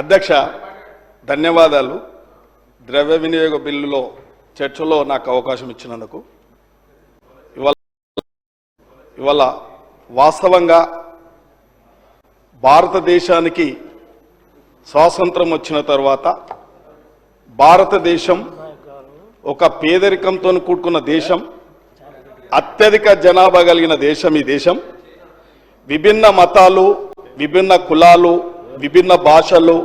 అధ్యక్ష ధన్యవాదాలు. ద్రవ్య వినియోగ బిల్లులో చర్చలో నాకు అవకాశం ఇచ్చినందుకు. ఇవాళ ఇవాళ వాస్తవంగా భారతదేశానికి స్వాతంత్రం వచ్చిన తర్వాత భారతదేశం ఒక పేదరికంతో కూడుకున్న దేశం. అత్యధిక జనాభా కలిగిన దేశం ఈ దేశం. విభిన్న మతాలు విభిన్న కులాలు విభిన్న భాషలు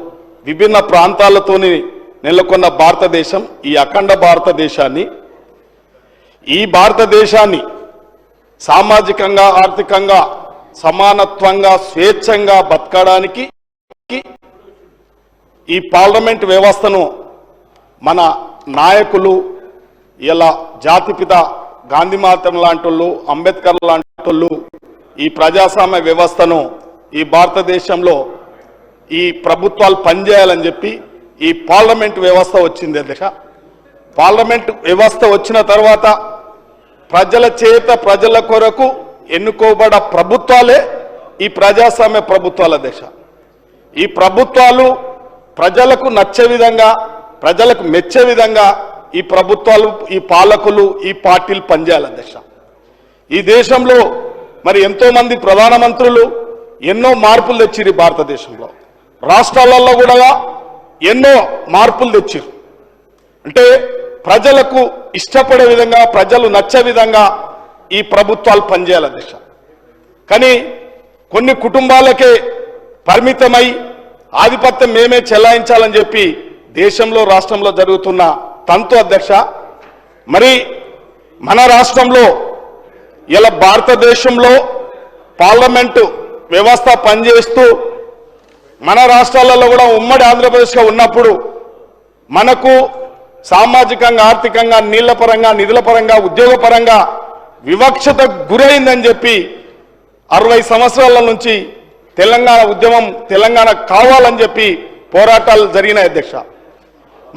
విభిన్న ప్రాంతాలతోని నెలకొన్న భారతదేశం ఈ అఖండ భారతదేశాన్ని. ఈ భారతదేశాన్ని సామాజికంగా ఆర్థికంగా సమానత్వంగా స్వేచ్ఛంగా బతకడానికి ఈ పార్లమెంట్ వ్యవస్థను మన నాయకులు ఇలా జాతిపిత గాంధీమాతం లాంటి అంబేద్కర్ లాంటి వాళ్ళు ఈ ప్రజాస్వామ్య వ్యవస్థను ఈ భారతదేశంలో ఈ ప్రభుత్వాలు పనిచేయాలని చెప్పి ఈ పార్లమెంట్ వ్యవస్థ వచ్చింది అధ్యక్ష. పార్లమెంట్ వ్యవస్థ వచ్చిన తర్వాత ప్రజల చేత ప్రజల కొరకు ఎన్నుకోబడ ప్రభుత్వాలే ఈ ప్రజాస్వామ్య ప్రభుత్వాల దశ ఈ ప్రభుత్వాలు ప్రజలకు నచ్చే విధంగా ప్రజలకు మెచ్చే విధంగా ఈ ప్రభుత్వాలు ఈ పాలకులు ఈ పార్టీలు పనిచేయాలి అధ్యక్ష. ఈ దేశంలో మరి ఎంతోమంది ప్రధానమంత్రులు ఎన్నో మార్పులు తెచ్చిరు భారతదేశంలో. రాష్ట్రాలలో కూడా ఎన్నో మార్పులు తెచ్చిరు అంటే ప్రజలకు ఇష్టపడే విధంగా ప్రజలు నచ్చే విధంగా ఈ ప్రభుత్వాలు పనిచేయాలి అధ్యక్ష. కానీ కొన్ని కుటుంబాలకే పరిమితమై ఆధిపత్యం మేమే చెలాయించాలని చెప్పి దేశంలో రాష్ట్రంలో జరుగుతున్న తంతు అధ్యక్ష. మరి మన రాష్ట్రంలో ఇలా భారతదేశంలో పార్లమెంటు వ్యవస్థ పనిచేస్తూ మన రాష్ట్రాలలో కూడా ఉమ్మడి ఆంధ్రప్రదేశ్గా ఉన్నప్పుడు మనకు సామాజికంగా ఆర్థికంగా నీళ్ళ పరంగా నిధుల పరంగా ఉద్యోగ పరంగా వివక్షత గురైందని చెప్పి అరవై సంవత్సరాల నుంచి తెలంగాణ ఉద్యమం తెలంగాణ కావాలని చెప్పి పోరాటాలు జరిగినాయి అధ్యక్ష.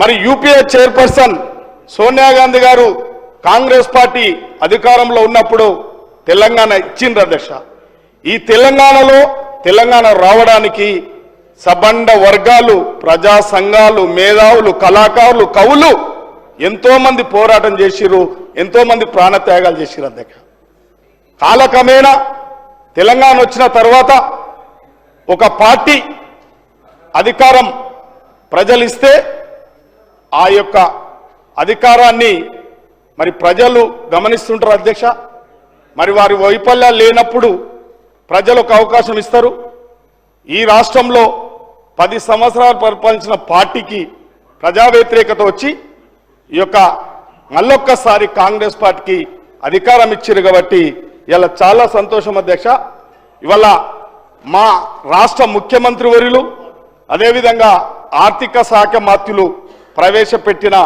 మరి యూపీఏ చైర్పర్సన్ సోనియా గాంధీ గారు కాంగ్రెస్ పార్టీ అధికారంలో ఉన్నప్పుడు తెలంగాణ ఇచ్చిండ్రు అధ్యక్ష. ఈ తెలంగాణలో తెలంగాణ రావడానికి సబండ వర్గాలు ప్రజా సంఘాలు మేధావులు కళాకారులు కవులు ఎంతోమంది పోరాటం చేసిరు ఎంతోమంది ప్రాణత్యాగాలు చేసిరు అధ్యక్ష. కాలక్రమేణా తెలంగాణ వచ్చిన తర్వాత ఒక పార్టీ అధికారం ప్రజలు ఇస్తే ఆ యొక్క అధికారాన్ని మరి ప్రజలు గమనిస్తుంటారు అధ్యక్ష. మరి వారి వైఫల్యాలు లేనప్పుడు ప్రజలు ఒక అవకాశం ఇస్తారు. ఈ రాష్ట్రంలో పది సంవత్సరాలు పరిపాలించిన పార్టీకి ప్రజా వ్యతిరేకత వచ్చి ఈ యొక్క మళ్ళొక్కసారి కాంగ్రెస్ పార్టీకి అధికారం ఇచ్చారు కాబట్టి ఇలా చాలా సంతోషం అధ్యక్ష. ఇవాళ మా రాష్ట్ర ముఖ్యమంత్రి వర్యులు అదేవిధంగా ఆర్థిక శాఖ మాత్యులు ప్రవేశపెట్టిన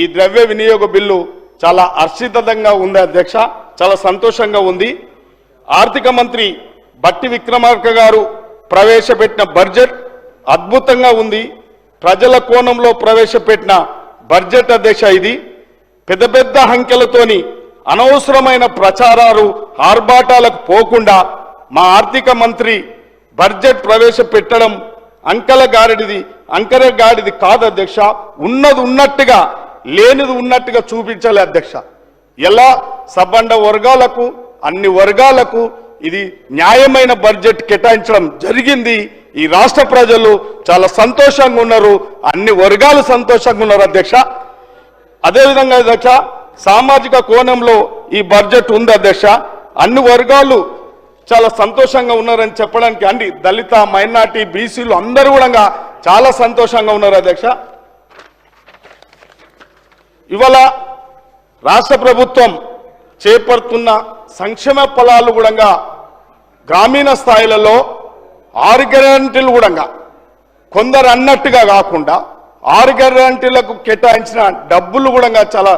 ఈ ద్రవ్య వినియోగ బిల్లు చాలా హర్షితంగా ఉంది అధ్యక్ష చాలా సంతోషంగా ఉంది. ఆర్థిక మంత్రి బట్టి విక్రమార్క గారు ప్రవేశపెట్టిన బడ్జెట్ అద్భుతంగా ఉంది. ప్రజల కోణంలో ప్రవేశపెట్టిన బడ్జెట్ అధ్యక్ష ఇది. పెద్ద పెద్ద అంకెలతోని అనవసరమైన ప్రచారాలు ఆర్భాటాలకు పోకుండా మా ఆర్థిక మంత్రి బడ్జెట్ ప్రవేశపెట్టడం అంకల గాడిది అంకర గాడిది కాదు అధ్యక్ష ఉన్నది ఉన్నట్టుగా లేనిది ఉన్నట్టుగా చూపించాలి అధ్యక్ష. ఎలా? సబ్బండ వర్గాలకు అన్ని వర్గాలకు ఇది న్యాయమైన బడ్జెట్ కేటాయించడం జరిగింది. ఈ రాష్ట్ర ప్రజలు చాలా సంతోషంగా ఉన్నారు. అన్ని వర్గాలు సంతోషంగా ఉన్నారు అధ్యక్ష. అదేవిధంగా అధ్యక్ష సామాజిక కోణంలో ఈ బడ్జెట్ ఉంది అధ్యక్ష. అన్ని వర్గాలు చాలా సంతోషంగా ఉన్నారని చెప్పడానికి అండి. దళిత మైనార్టీ బీసీలు అందరూ కూడా చాలా సంతోషంగా ఉన్నారు అధ్యక్ష. ఇవాళ రాష్ట్ర ప్రభుత్వం చేపడుతున్న సంక్షేమ ఫలాలు కూడా గ్రామీణ స్థాయిలలో ఆరు గ్యారంటీలు కూడా కొందరు అన్నట్టుగా కాకుండా ఆరు గ్యారంటీలకు కేటాయించిన డబ్బులు కూడా చాలా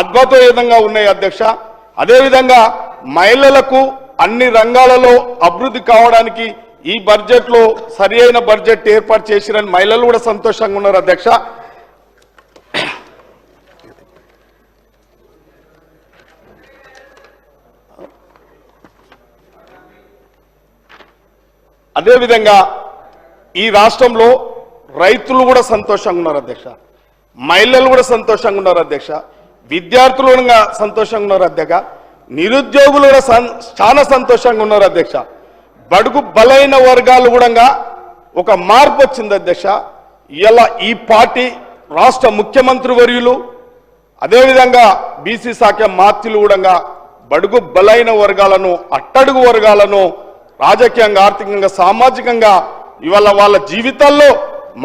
అద్భుతవిధంగా ఉన్నాయి అధ్యక్ష. అదేవిధంగా మహిళలకు అన్ని రంగాలలో అభివృద్ధి కావడానికి ఈ బడ్జెట్లో సరి అయిన బడ్జెట్ ఏర్పాటు చేసిరని మహిళలు కూడా సంతోషంగా ఉన్నారు అధ్యక్ష. అదేవిధంగా ఈ రాష్ట్రంలో రైతులు కూడా సంతోషంగా ఉన్నారు అధ్యక్ష. మహిళలు కూడా సంతోషంగా ఉన్నారు అధ్యక్ష. విద్యార్థులు సంతోషంగా ఉన్నారు అధ్యక్ష. నిరుద్యోగులు కూడా చాలా సంతోషంగా ఉన్నారు అధ్యక్ష. బడుగు బలైన వర్గాలు కూడా ఒక మార్పు వచ్చింది అధ్యక్ష. ఇలా ఈ పార్టీ రాష్ట్ర ముఖ్యమంత్రి వర్యులు అదేవిధంగా బీసీ శాఖ మార్తీలు కూడా బడుగు బలైన వర్గాలను అట్టడుగు వర్గాలను రాజకీయంగా ఆర్థికంగా సామాజికంగా ఇవాళ వాళ్ళ జీవితాల్లో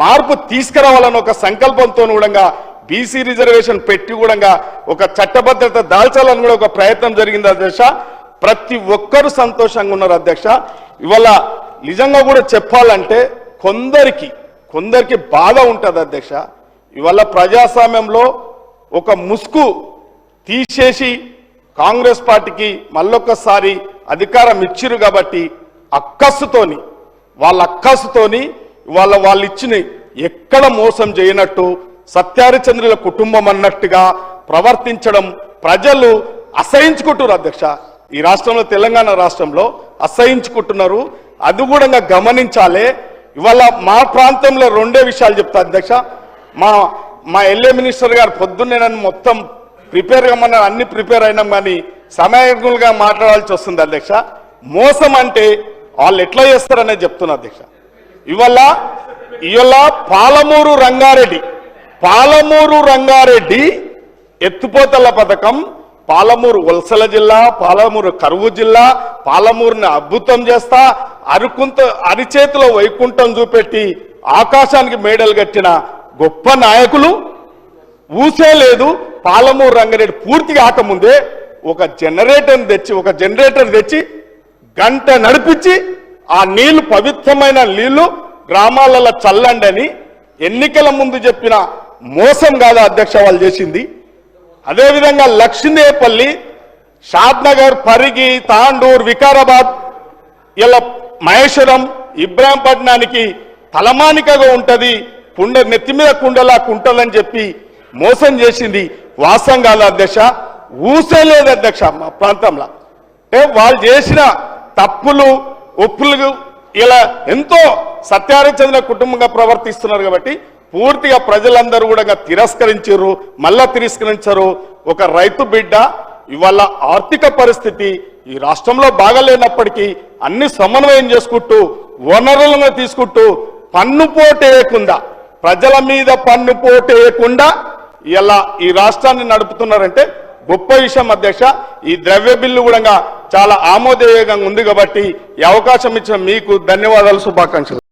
మార్పు తీసుకురావాలని ఒక సంకల్పంతో కూడా బీసీ రిజర్వేషన్ పెట్టి కూడా ఒక చట్టభద్రత దాల్చాలని కూడా ఒక ప్రయత్నం జరిగింది అధ్యక్ష. ప్రతి ఒక్కరూ సంతోషంగా ఉన్నారు అధ్యక్ష. ఇవాళ నిజంగా కూడా చెప్పాలంటే కొందరికి కొందరికి బాధ ఉంటుంది అధ్యక్ష. ఇవాళ ప్రజాస్వామ్యంలో ఒక ముసుగు తీసేసి కాంగ్రెస్ పార్టీకి మళ్ళొక్కసారి అధికారం ఇచ్చిరు కాబట్టి అక్కస్సుతోని వాళ్ళ అక్కస్సుతోని వాళ్ళ వాళ్ళు ఇచ్చిన ఎక్కడ మోసం చేయనట్టు సత్యారిచంద్రుల కుటుంబం అన్నట్టుగా ప్రవర్తించడం ప్రజలు అసహించుకుంటున్నారు అధ్యక్ష. ఈ రాష్ట్రంలో తెలంగాణ రాష్ట్రంలో అసహించుకుంటున్నారు. అది కూడా గమనించాలే. ఇవాళ మా ప్రాంతంలో రెండే విషయాలు చెప్తా అధ్యక్ష. మా మా ఎల్ఏ మినిస్టర్ గారు పొద్దున్నే నన్ను మొత్తం ప్రిపేర్ కమ్మన్నారు అన్ని ప్రిపేర్ అయినాం కానీ సమయంగా మాట్లాడాల్సి వస్తుంది అధ్యక్ష. మోసం అంటే వాళ్ళు ఎట్లా చేస్తారనే చెప్తున్నా అధ్యక్ష. ఇవాళ ఇవాళ పాలమూరు రంగారెడ్డి పాలమూరు రంగారెడ్డి ఎత్తుపోతల పథకం పాలమూరు వలసల జిల్లా పాలమూరు కరువు జిల్లా పాలమూరుని అద్భుతం చేస్తా అరుకుంత అరిచేతిలో వైకుంఠం చూపెట్టి ఆకాశానికి మేడలు కట్టిన గొప్ప నాయకులు. ఊసే లేదు పాలమూరు రంగారెడ్డి పూర్తి కాకముందే ఒక జనరేటర్ తెచ్చి ఒక జనరేటర్ తెచ్చి గంట నడిపించి ఆ నీళ్ళు పవిత్రమైన నీళ్ళు గ్రామాలలో చల్లండి అని ఎన్నికల ముందు చెప్పిన మోసం కాదా అధ్యక్ష వాళ్ళు చేసింది? అదేవిధంగా లక్ష్మీదేపల్లి షాద్నగర్ పరిగి తాండూర్ వికారాబాద్ ఇలా మహేశ్వరం ఇబ్రాహీంపట్నానికి తలమానికగా ఉంటుంది కుండ నెత్తి మీద కుండలా కుంటలని చెప్పి మోసం చేసింది వాసం కాదు అధ్యక్ష? ఊసే లేదు అధ్యక్ష మా ప్రాంతంలో. అంటే వాళ్ళు చేసిన తప్పులు ఒప్పులు ఇలా ఎంతో సత్యారిచంద్ర కుటుంబంగా ప్రవర్తిస్తున్నారు కాబట్టి పూర్తిగా ప్రజలందరూ కూడా తిరస్కరించారు మళ్ళా తిరస్కరించారు. ఒక రైతు బిడ్డ ఇవాళ ఆర్థిక పరిస్థితి ఈ రాష్ట్రంలో బాగలేనప్పటికీ అన్ని సమన్వయం చేసుకుంటూ వనరులను తీసుకుంటూ పన్ను పోటేయకుండా ప్రజల మీద పన్ను పోటేయకుండా ఇలా ఈ రాష్ట్రాన్ని నడుపుతున్నారంటే గొప్ప విషయం అధ్యక్ష. ఈ ద్రవ్య బిల్లు కూడా చాలా ఆమోదయోగంగా ఉంది కాబట్టి ఈ అవకాశం ఇచ్చిన మీకు ధన్యవాదాలు శుభాకాంక్షలు.